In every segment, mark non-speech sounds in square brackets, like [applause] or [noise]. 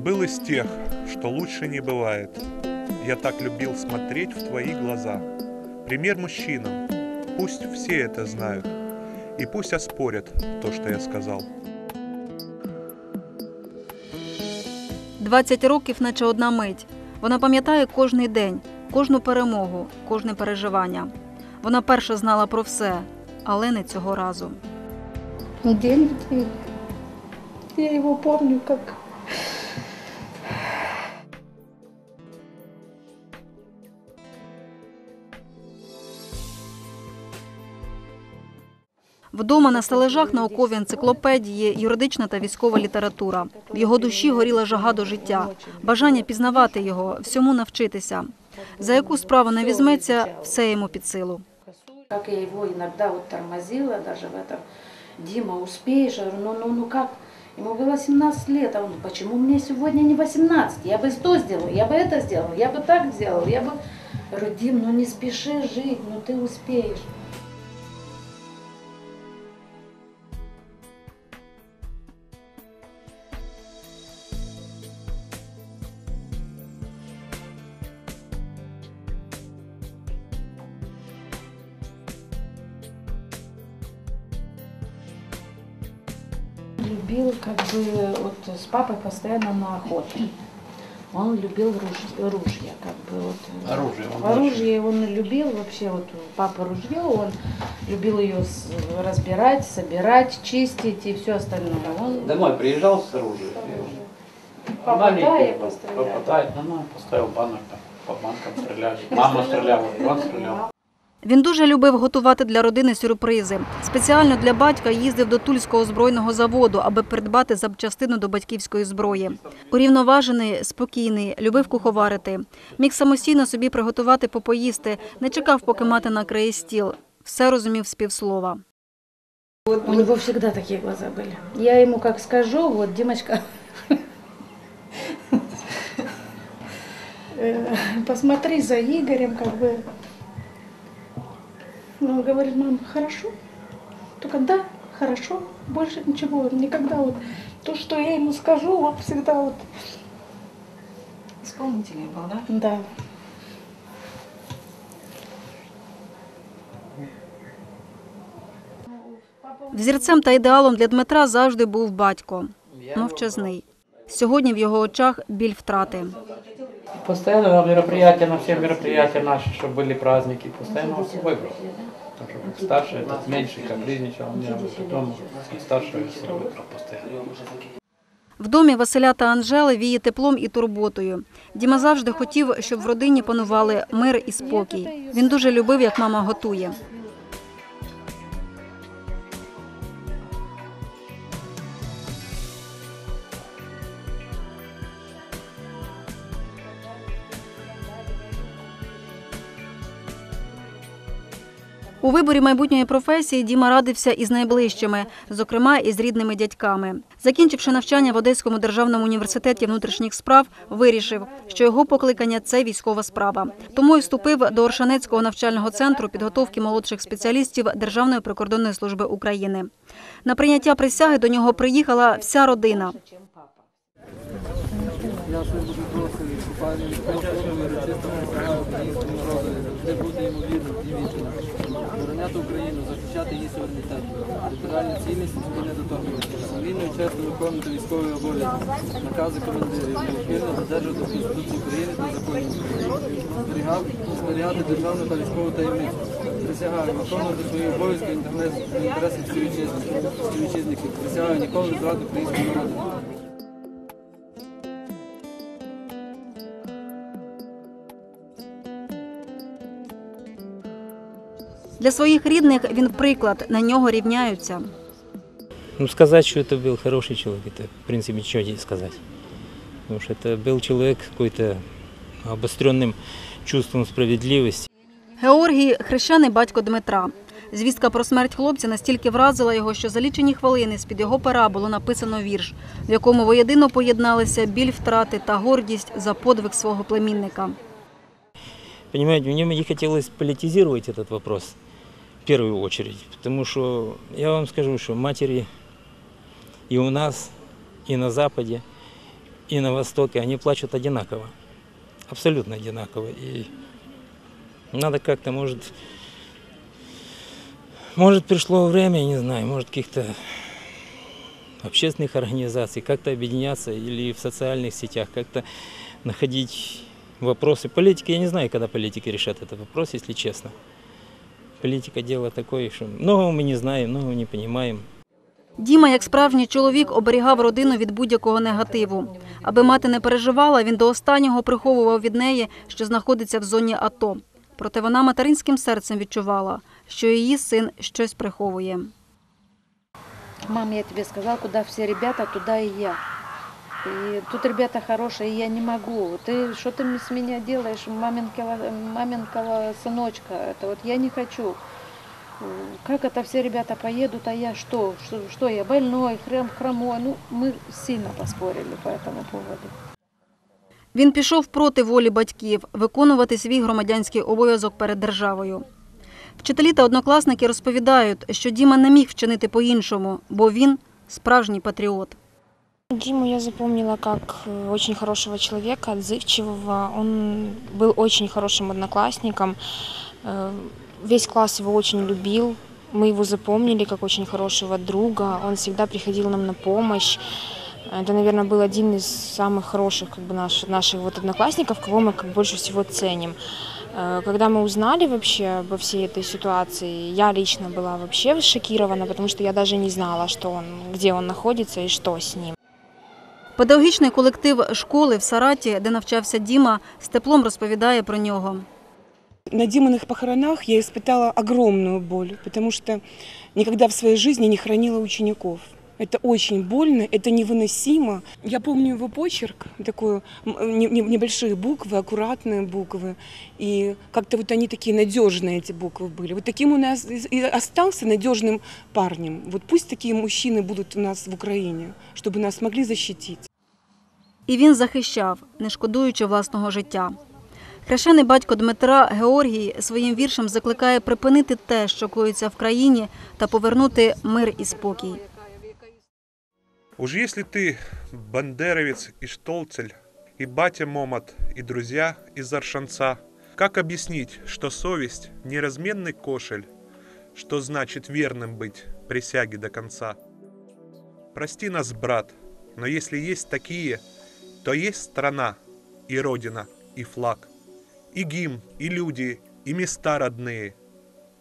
Ты был из тех, что лучше не бывает. Я так любил смотреть в твои глаза. Пример мужчинам. Пусть все это знают. И пусть оспорят то, что я сказал. 20 років, наче одна мить. Вона пам'ятає кожний день, кожну перемогу, кожне переживання. Вона перша знала про все, але не цього разу. День в день. Я его помню как... Вдома на стележах наукові енциклопедії, юридична та військова література. В його душі горіла жага до життя, бажання пізнавати його, всьому навчитися. За яку справу не візьметься, все йому під силу. Как я его иногда вот тормозила даже в этом. Дима, успеешь? Я говорю, ну, ну, ну как? Ему было 17 лет, а он, почему мне сегодня не 18? Я бы то сделал, я бы это сделал, я бы так сделал, я бы... Я говорю, Дим, ну не спеши жить, ну ты успеешь. Как бы вот с папой постоянно на охоте. Он любил руж- ружья, как бы вот. Оружие он Оружие он любил вообще, вот папа ружье, он любил ее с- разбирать, собирать, чистить и все остальное. Он Домой приезжал с оружием. Был, пострелял. Попадает, ну, поставил банок там, по банкам стреляли. Мама стреляла, он стрелял. Він дуже любив готувати для родини сюрпризи. Спеціально для батька їздив до Тульського збройного заводу, аби придбати запчастину до батьківської зброї. Урівноважений, спокійний, любив куховарити. Міг самостійно собі приготувати попоїсти, не чекав, поки мати накриє стіл. Все розумів з півслова. У него всегда такие глаза были. Я ему как скажу, вот, Димочка, [laughs] э, Посмотри за Игорем, как бы. Ну, Он говорит, мам, хорошо. Только да, хорошо. Больше ничего. Никогда вот то, что я ему скажу, он всегда вот... Исполнителем был, да? Да. Взірцем та ідеалом для Дмитра завжди був батько. Мовчазний. Сьогодні в його очах біль втрати. Постоянно на мероприятия, на все мероприятия наши, чтобы были праздники, постоянно он старший, этот меньший капризничал, у меня потом старший все постоянно. В домі Василя та Анжели віє теплом і турботою. Діма завжди хотів, щоб в родині панували мир і спокій. Він дуже любив, як мама готує. У виборі майбутньої професії Діма радився із найближчими, зокрема із рідними дядьками. Закінчивши навчання в Одеському державному університеті внутрішніх справ, вирішив, що його покликання це військова справа. Тому й вступив до Оршанецького навчального центру підготовки молодших спеціалістів Державної прикордонної служби України. На прийняття присяги до нього приїхала вся родина. Я ще буду просити купальні відповідно урочистому присягаю українському народу, завжди бути ймовірним і вічним. Обороняти Україну, захищати її суверенітет, територіальну цілісність і недоторканність, самовільно і чесно виконувати військовий обов'язок, накази командирів, неухильно додержувати Конституцію України та законів України, зберігати державну та військову таємницю. Присягаю виконувати свої обов'язки в інтерес- в співвітчизників. Присягаю ніколи не зраду українського народу. Для своїх рідних він приклад, на нього рівняються. Ну, сказать, что это был хороший человек, это, в принципе, ничего не сказать. Потому что это был человек с какой-то обостренным чувством справедливости. Георгій хрещений батько Дмитра. Звістка про смерть хлопця настільки вразила його, що за лічені хвилини з-під його пера було написано вірш, в якому воєдино поєдналися біль втрати та гордість за подвиг свого племінника. Понимаете, мне не хотелось политизировать этот вопрос В первую очередь, потому что я вам скажу, что матери и у нас, и на Западе, и на Востоке, они плачут одинаково. Абсолютно одинаково. И надо как-то, может, может пришло время, не знаю, может каких-то общественных организаций, как-то объединяться или в социальных сетях, как-то находить вопросы. Политики, я не знаю, когда политики решат этот вопрос, если честно. Политика дело такое, что многого мы не знаем, многого не понимаем. Діма, як справжній чоловік, оберігав родину від будь-якого негативу. Аби мати не переживала, він до останнього приховував від неї, що знаходиться в зоні АТО. Проте вона материнським серцем відчувала, що її син щось приховує. Мам, я тебе сказал, куда все ребята, туда и я. И тут ребята хорошие, и я не могу. Ты что ты с меня делаешь, маменького, маменького сыночка? Это вот я не хочу. Как это все ребята поедут, а я что? Что, что я больной, храм, хромой? Ну, мы сильно поспорили по этому поводу. Він пішов проти волі батьків виконувати свій громадянський обов'язок перед державою. Вчителі та однокласники розповідають, що Діма не міг вчинити по-іншому, бо він справжній патріот. Диму я запомнила как э, очень хорошего человека, отзывчивого. Он был очень хорошим одноклассником. Э, Весь класс его очень любил. Мы его запомнили как очень хорошего друга. Он всегда приходил нам на помощь. Это, наверное, был один из самых хороших как бы, наш, наших вот одноклассников, кого мы как больше всего ценим. Э, Когда мы узнали вообще обо всей этой ситуации, я лично была вообще шокирована, потому что я даже не знала, что он, где он находится и что с ним. Педагогічний колектив школи в Сараті, де навчався Діма, з теплом розповідає про нього. На Диминых похоронах я испытала огромную боль, потому что никогда в своей жизни не хранила учеников. Это очень больно, это невыносимо. Я помню его почерк, такой, м, не- не- небольшие буквы, аккуратные буквы. И как-то вот они такие надежные, эти буквы были. Вот таким у нас и- и остался надежным парнем. Вот пусть такие мужчины будут у нас в Украине, чтобы нас могли защитить. І він захищав, не шкодуючи власного життя. Хрещений батько Дмитра Георгій своїм віршем закликає припинити те, що коїться в країні, та повернути мир і спокій. Уж если ты бандеровец и штолцель, и батя Момот, и друзья из Аршанца, как объяснить, что совесть – неразменный кошель, что значит верным быть присяге до конца? Прости нас, брат, но если есть такие, то есть страна, и родина, и флаг, и гимн, и люди, и места родные,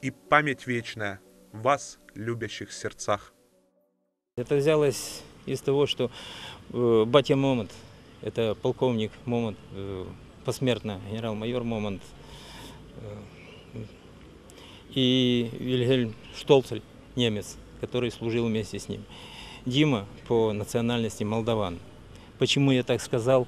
и память вечная в вас, любящих сердцах. Это взялось из того, что э, батя Момонт, это полковник Момонт, э, посмертно генерал-майор Момонт, э, и Вильгельм Штолцель, немец, который служил вместе с ним. Дима по национальности молдаван. Почему я так сказал?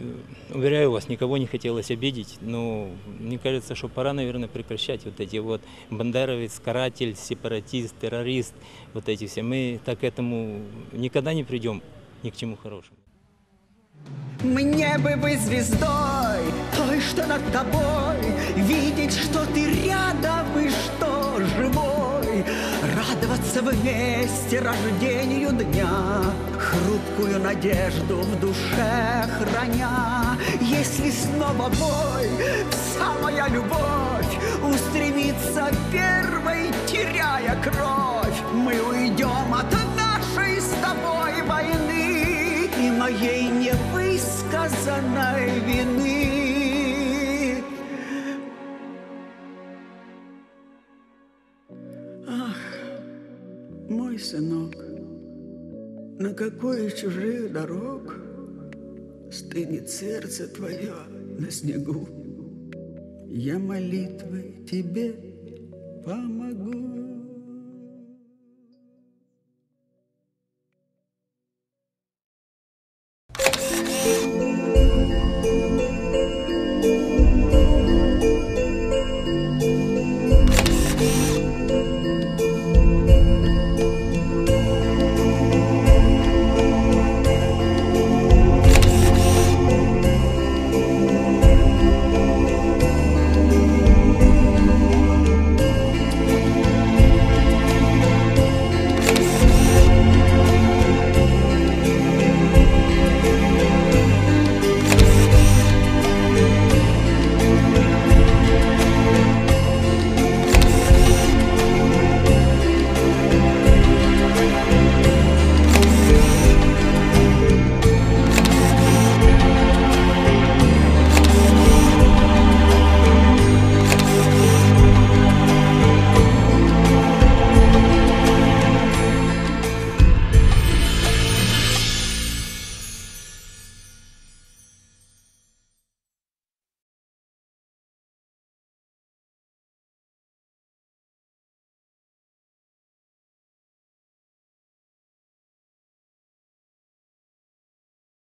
Э, Уверяю вас, никого не хотелось обидеть, но мне кажется, что пора, наверное, прекращать вот эти вот бандеровец, каратель, сепаратист, террорист, вот эти все. Мы так к этому никогда не придем ни к чему хорошему. Мне бы быть звездой, той, что над тобой, видеть, что ты рядом и что живой, Вместе рождению дня, хрупкую надежду в душе храня. Если снова бой, вся моя любовь устремится первой, теряя кровь, мы уйдем от нашей с тобой войны и моей невысказанной вины. Мой сынок, на какой чужих дорог стынет сердце твое на снегу. Я молитвой тебе помогу.